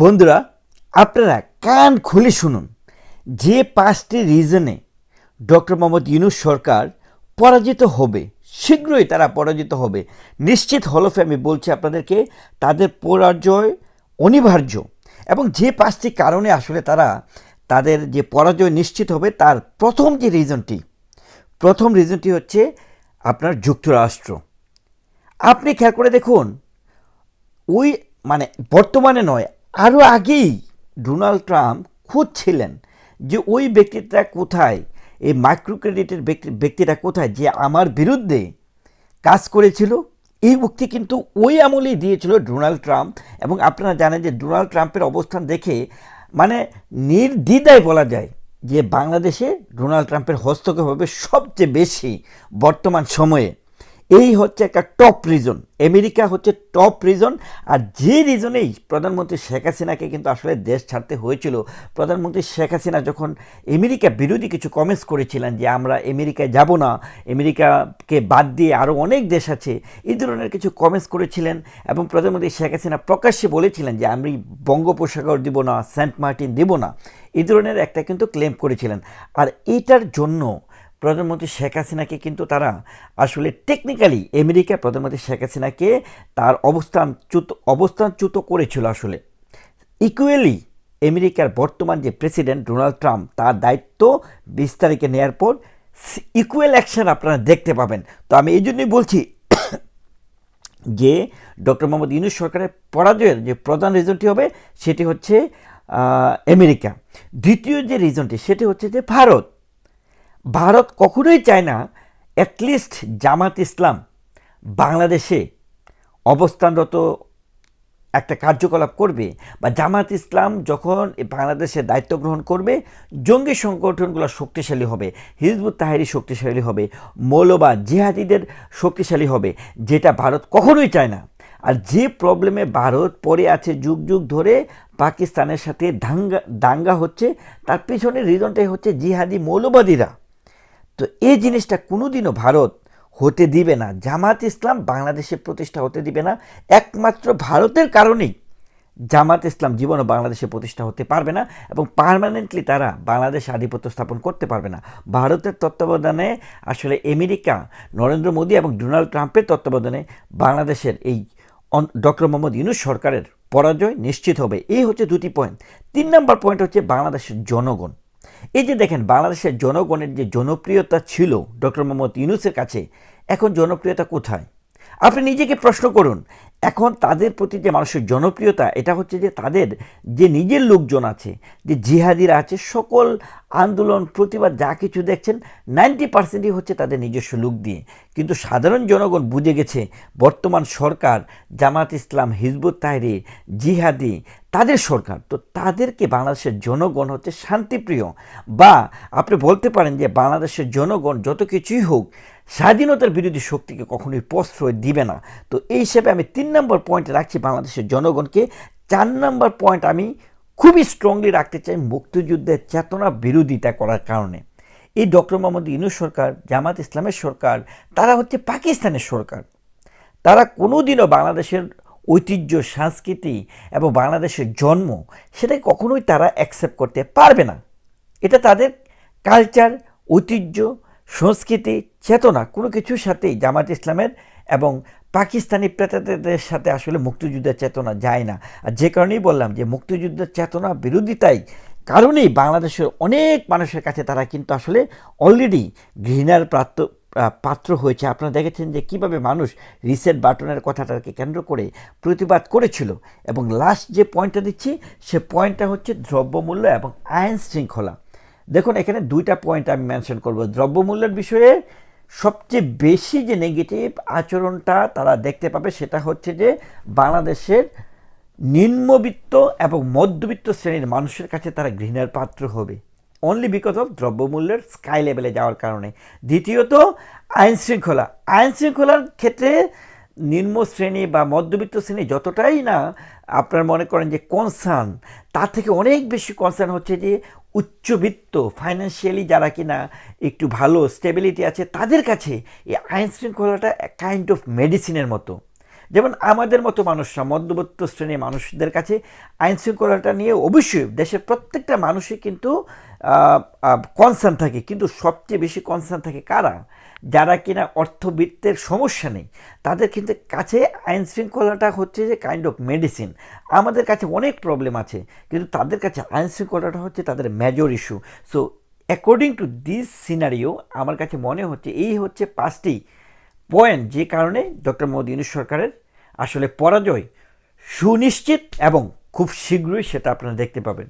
বন্ধুরা, আপনারা কান খুলে শুনুন। যে পাঁচটি রিজনে ডক্টর মোহাম্মদ ইউনুস সরকার পরাজিত হবে, শীঘ্রই তারা পরাজিত হবে। নিশ্চিত হলফে আমি বলছি আপনাদেরকে, তাদের পরাজয় অনিবার্য এবং যে পাঁচটি কারণে আসলে তারা তাদের যে পরাজয় নিশ্চিত হবে, তার প্রথম যে রিজনটি, প্রথম রিজনটি হচ্ছে আপনার যুক্তরাষ্ট্র। আপনি খেয়াল করে দেখুন, ওই মানে বর্তমানে নয় আরও আগেই ডোনাল্ড ট্রাম্প খুঁজছিলেন যে ওই ব্যক্তিটা কোথায়, এই মাইক্রো ক্রেডিটের ব্যক্তি, ব্যক্তিটা কোথায় যে আমার বিরুদ্ধে কাজ করেছিল। এই উক্তি কিন্তু ওই আমলেই দিয়েছিল ডোনাল্ড ট্রাম্প। এবং আপনারা জানেন যে ডোনাল্ড ট্রাম্পের অবস্থান দেখে মানে নির্দ্বিধায় বলা যায় যে বাংলাদেশে ডোনাল্ড ট্রাম্পের হস্তক্ষেপ হবে সবচেয়ে বেশি বর্তমান সময়ে। এই হচ্ছে একটা টপ রিজন আমেরিকা হচ্ছে টপ রিজন আর যে রিজনেই প্রধানমন্ত্রী শেখ হাসিনাকে কিন্তু আসলে দেশ ছাড়তে হয়েছিল। প্রধানমন্ত্রী শেখ হাসিনা যখন আমেরিকা বিরোধী কিছু কমেন্টস করেছিলেন যে, আমরা আমেরিকায় যাব না, আমেরিকাকে বাদ দিয়ে আরও অনেক দেশ আছে, এই ধরনের কিছু কমেন্টস করেছিলেন। এবং প্রধানমন্ত্রী শেখ হাসিনা প্রকাশ্যে বলেছিলেন যে, আমি বঙ্গোপসাগর দিব না, সেন্ট মার্টিন দিব না। এই ধরনের একটা কিন্তু ক্লেম করেছিলেন। আর এইটার জন্য প্রধানমন্ত্রী শেখ হাসিনাকে কিন্তু তারা আসলে টেকনিক্যালি আমেরিকা প্রধানমন্ত্রী শেখ হাসিনাকে তার অবস্থানচ্যুত অবস্থানচ্যুত করেছিল আসলে। ইকুয়ালি আমেরিকার বর্তমান যে প্রেসিডেন্ট ডোনাল্ড ট্রাম্প তার দায়িত্ব বিশ তারিখে নেওয়ার পর ইকুয়াল অ্যাকশন আপনারা দেখতে পাবেন। তো আমি এই জন্যই বলছি যে ডক্টর মোহাম্মদ ইউনুস সরকারের পরাজয়ের যে প্রধান রিজনটি হবে, সেটি হচ্ছে আমেরিকা। দ্বিতীয় যে রিজনটি সেটি হচ্ছে যে ভারত। ভারত কখনোই চায় না অ্যাটলিস্ট জামাত ইসলাম বাংলাদেশে অবস্থানরত একটা কার্যকলাপ করবে বা জামাত ইসলাম যখন বাংলাদেশে দায়িত্ব গ্রহণ করবে, জঙ্গি সংগঠনগুলো শক্তিশালী হবে, হিজবুত তাহারি শক্তিশালী হবে মৌলবা জিহাদিদের শক্তিশালী হবে, যেটা ভারত কখনোই চায় না। আর যে প্রবলেমে ভারত পড়ে আছে যুগ যুগ ধরে, পাকিস্তানের সাথে দাঙ্গা দাঙ্গা হচ্ছে, তার পিছনে রিজনটাই হচ্ছে জিহাদি মৌলবাদীরা। তো এই জিনিসটা কোনোদিনও ভারত হতে দিবে না। জামাত ইসলাম বাংলাদেশে প্রতিষ্ঠা হতে দিবে না। একমাত্র ভারতের কারণেই জামাত ইসলাম জীবনও বাংলাদেশে প্রতিষ্ঠা হতে পারবে না এবং পার্মানেন্টলি তারা বাংলাদেশে আধিপত্য স্থাপন করতে পারবে না। ভারতের তত্ত্বাবধানে আসলে আমেরিকা, নরেন্দ্র মোদী এবং ডোনাল্ড ট্রাম্পের তত্ত্বাবধানে বাংলাদেশের এই ডক্টর মোহাম্মদ ইউনুস সরকারের পরাজয় নিশ্চিত হবে। এই হচ্ছে দুটি পয়েন্ট তিন নম্বর পয়েন্ট হচ্ছে বাংলাদেশের জনগণ। এই যে দেখেন, বাংলাদেশের জনগণের যে জনপ্রিয়তা ছিল ডক্টর মোহাম্মদ ইউনুসের কাছে, এখন জনপ্রিয়তা কোথায়? আপনি নিজেকে প্রশ্ন করুন, এখন তাদের প্রতি যে মানুষের জনপ্রিয়তা, এটা হচ্ছে যে তাদের যে নিজের লোকজন আছে, যে জিহাদিরা আছে, সকল আন্দোলন, প্রতিবাদ, যা কিছু দেখছেন, নাইনটি পার্সেন্টই হচ্ছে তাদের নিজস্ব লোক দিয়ে। কিন্তু সাধারণ জনগণ বুঝে গেছে, বর্তমান সরকার, জামাত ইসলাম, হিজবুত তাহরি জিহাদি, তাদের সরকার, তো তাদেরকে বাংলাদেশের জনগণ হচ্ছে শান্তিপ্রিয়। বা আপনি বলতে পারেন যে বাংলাদেশের জনগণ যত কিছুই হোক, স্বাধীনতার বিরোধী শক্তিকে কখনোই প্রশ্রয় দিবে না। তো এই হিসেবে আমি তিন নম্বর পয়েন্ট রাখছি বাংলাদেশের জনগণকে। চার নম্বর পয়েন্ট আমি খুবই স্ট্রংলি রাখতে চাই মুক্তিযুদ্ধের চেতনা বিরোধিতা করার কারণে। এই ডক্টর মোহাম্মদ ইউনুস সরকার, জামাত ইসলামের সরকার, তারা হচ্ছে পাকিস্তানের সরকার। তারা কোনোদিনও বাংলাদেশের ঐতিহ্য, সংস্কৃতি এবং বাংলাদেশের জন্ম সেটাই কখনোই তারা অ্যাকসেপ্ট করতে পারবে না। এটা তাদের কালচার ঐতিহ্য, সংস্কৃতি, চেতনা কোনো কিছুর সাথেই জামাত ইসলামের এবং পাকিস্তানি প্রেতাদের সাথে আসলে মুক্তিযুদ্ধের চেতনা যায় না। আর যে কারণেই বললাম যে মুক্তিযুদ্ধের চেতনা বিরোধিতাই কারণেই বাংলাদেশের অনেক মানুষের কাছে তারা কিন্তু আসলে অলরেডি ঘৃণার প্রাপ্ত পাত্র হয়েছে। আপনারা দেখেছেন যে কীভাবে মানুষ রিসেট বাটনের কথাটাকে কেন্দ্র করে প্রতিবাদ করেছিল এবং লাস্ট যে পয়েন্টটা দিচ্ছি, সে পয়েন্টটা হচ্ছে দ্রব্যমূল্য এবং আইন শৃঙ্খলা। দেখুন, এখানে দুইটা পয়েন্ট আমি মেনশন করব। দ্রব্যমূল্যের বিষয়ে সবচেয়ে বেশি যে নেগেটিভ আচরণটা তারা দেখতে পাবে সেটা হচ্ছে যে বাংলাদেশের নিম্নবিত্ত এবং মধ্যবিত্ত শ্রেণির মানুষের কাছে তারা ঘৃণার পাত্র হবে। অনলি বিকজ অফ দ্রব্যমূল্যের স্কাই লেভেলে যাওয়ার কারণে। দ্বিতীয়ত, আইন শৃঙ্খলা। আইন শৃঙ্খলার ক্ষেত্রে নিম্ন শ্রেণি বা মধ্যবিত্ত শ্রেণি যতটাই না আপনার মনে করেন যে কনসার্ন তার থেকে অনেক বেশি কনসার্ন হচ্ছে যে উচ্চবিত্ত ফাইন্যান্সিয়ালি যারা কিনা একটু ভালো স্টেবিলিটি আছে, তাদের কাছে এই আইনশৃঙ্খলাটা কাইন্ড অফ মেডিসিনের মতো। যেমন আমাদের মতো মানুষরা মধ্যবর্ত শ্রেণির মানুষদের কাছে আইন শৃঙ্খলাটা নিয়ে অবশ্যই দেশের প্রত্যেকটা মানুষই কিন্তু কনসার্ন থাকে। কিন্তু সবচেয়ে বেশি কনসার্ন থাকে কারা? যারা কিনা অর্থবিত্তের সমস্যা নেই, তাদের কিন্তু কাছে আইন শৃঙ্খলাটা হচ্ছে যে কাইন্ড অফ মেডিসিন আমাদের কাছে অনেক প্রবলেম আছে, কিন্তু তাদের কাছে আইন শৃঙ্খলাটা হচ্ছে তাদের major issue so according to this scenario আমার কাছে মনে হচ্ছে এই হচ্ছে পাঁচটি পয়েন্ট যে কারণে ডক্টর মোদী সরকারের আসলে পরাজয় সুনিশ্চিত এবং খুব শীঘ্রই সেটা আপনারা দেখতে পাবেন।